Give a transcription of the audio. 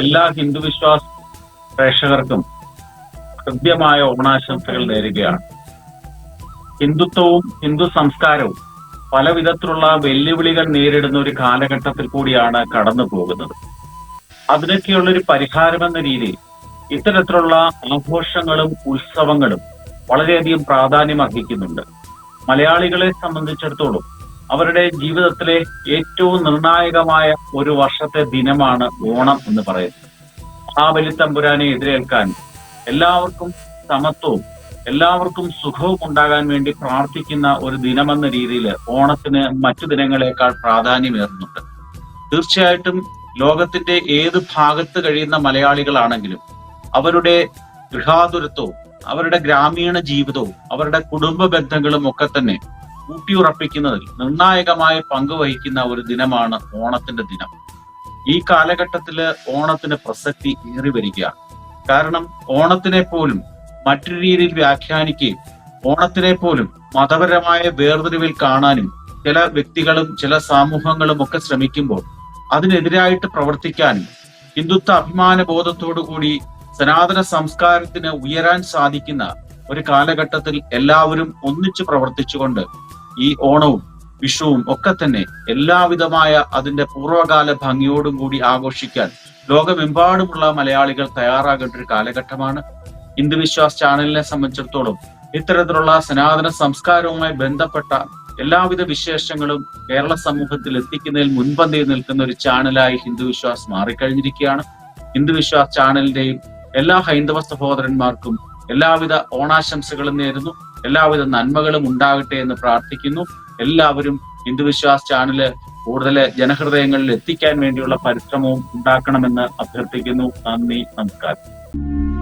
എല്ലാ ഹിന്ദു വിശ്വാസ പ്രേക്ഷകർക്കും ഹൃദ്യമായ ഓണാശംസകൾ നേരുകയാണ്. ഹിന്ദുത്വവും ഹിന്ദു സംസ്കാരവും പല വിധത്തിലുള്ള വെല്ലുവിളികൾ നേരിടുന്ന ഒരു കാലഘട്ടത്തിൽ കൂടിയാണ് കടന്നു പോകുന്നത്. അതിനൊക്കെയുള്ള ഒരു പരിഹാരമെന്ന രീതിയിൽ ഇത്തരത്തിലുള്ള ആഘോഷങ്ങളും ഉത്സവങ്ങളും വളരെയധികം പ്രാധാന്യം അർഹിക്കുന്നുണ്ട് മലയാളികളെ സംബന്ധിച്ചിടത്തോളം അവരുടെ ജീവിതത്തിലെ ഏറ്റവും നിർണായകമായ ഒരു വർഷത്തെ ദിനമാണ് ഓണം എന്ന് പറയുന്നത്. മഹാബലി തമ്പുരാനെ എതിരേൽക്കാൻ എല്ലാവർക്കും സമത്വവും എല്ലാവർക്കും സുഖവും ഉണ്ടാകാൻ വേണ്ടി പ്രാർത്ഥിക്കുന്ന ഒരു ദിനമെന്ന രീതിയിൽ ഓണത്തിന് മറ്റു ദിനങ്ങളെക്കാൾ പ്രാധാന്യമേറുന്നുണ്ട്. തീർച്ചയായിട്ടും ലോകത്തിന്റെ ഏത് ഭാഗത്ത് കഴിയുന്ന മലയാളികളാണെങ്കിലും അവരുടെ ഗൃഹാതുരത്വവും അവരുടെ ഗ്രാമീണ ജീവിതവും അവരുടെ കുടുംബ ബന്ധങ്ങളും ഒക്കെ തന്നെ ഊട്ടിയുറപ്പിക്കുന്നതിൽ നിർണായകമായ പങ്ക് വഹിക്കുന്ന ഒരു ദിനമാണ് ഓണത്തിന്റെ ദിനം. ഈ കാലഘട്ടത്തിൽ ഓണത്തിന്റെ പ്രസക്തി ഏറി വരികയാണ്. കാരണം ഓണത്തിനെ പോലും മറ്റൊരു രീതിയിൽ വ്യാഖ്യാനിക്കുകയും ഓണത്തിനെ പോലും മതപരമായ വേർതിരിവിൽ കാണാനും ചില വ്യക്തികളും ചില സമൂഹങ്ങളും ഒക്കെ ശ്രമിക്കുമ്പോൾ അതിനെതിരായിട്ട് പ്രവർത്തിക്കാനും ഹിന്ദുത്വ അഭിമാന ബോധത്തോടു കൂടി സനാതന സംസ്കാരത്തിന് ഉയരാൻ സാധിക്കുന്ന ഒരു കാലഘട്ടത്തിൽ എല്ലാവരും ഒന്നിച്ചു പ്രവർത്തിച്ചുകൊണ്ട് ഈ ഓണവും വിഷുവും ഒക്കെ തന്നെ എല്ലാവിധമായ അതിന്റെ പൂർവകാല ഭംഗിയോടും കൂടി ആഘോഷിക്കാൻ ലോകമെമ്പാടുമുള്ള മലയാളികൾ തയ്യാറാകേണ്ട ഒരു കാലഘട്ടമാണ്. ഹിന്ദു വിശ്വാസ് ചാനലിനെ സംബന്ധിച്ചിടത്തോളം ഇത്തരത്തിലുള്ള സനാതന സംസ്കാരവുമായി ബന്ധപ്പെട്ട എല്ലാവിധ വിശേഷങ്ങളും കേരള സമൂഹത്തിൽ എത്തിക്കുന്നതിൽ മുൻപന്തിയിൽ നിൽക്കുന്ന ഒരു ചാനലായി ഹിന്ദു വിശ്വാസ് മാറിക്കഴിഞ്ഞിരിക്കുകയാണ്. ഹിന്ദു വിശ്വാസ് ചാനലിന്റെയും എല്ലാ ഹൈന്ദവ സഹോദരന്മാർക്കും എല്ലാവിധ ഓണാശംസകളും നേരുന്നു. എല്ലാവിധ നന്മകളും ഉണ്ടാകട്ടെ എന്ന് പ്രാർത്ഥിക്കുന്നു. എല്ലാവരും ഹിന്ദു വിശ്വാസ് ചാനൽ കൂടുതൽ ജനഹൃദയങ്ങളിൽ എത്തിക്കാൻ വേണ്ടിയുള്ള പരിശ്രമവും ഉണ്ടാക്കണമെന്ന് അഭ്യർത്ഥിക്കുന്നു. നന്ദി നമസ്കാരം.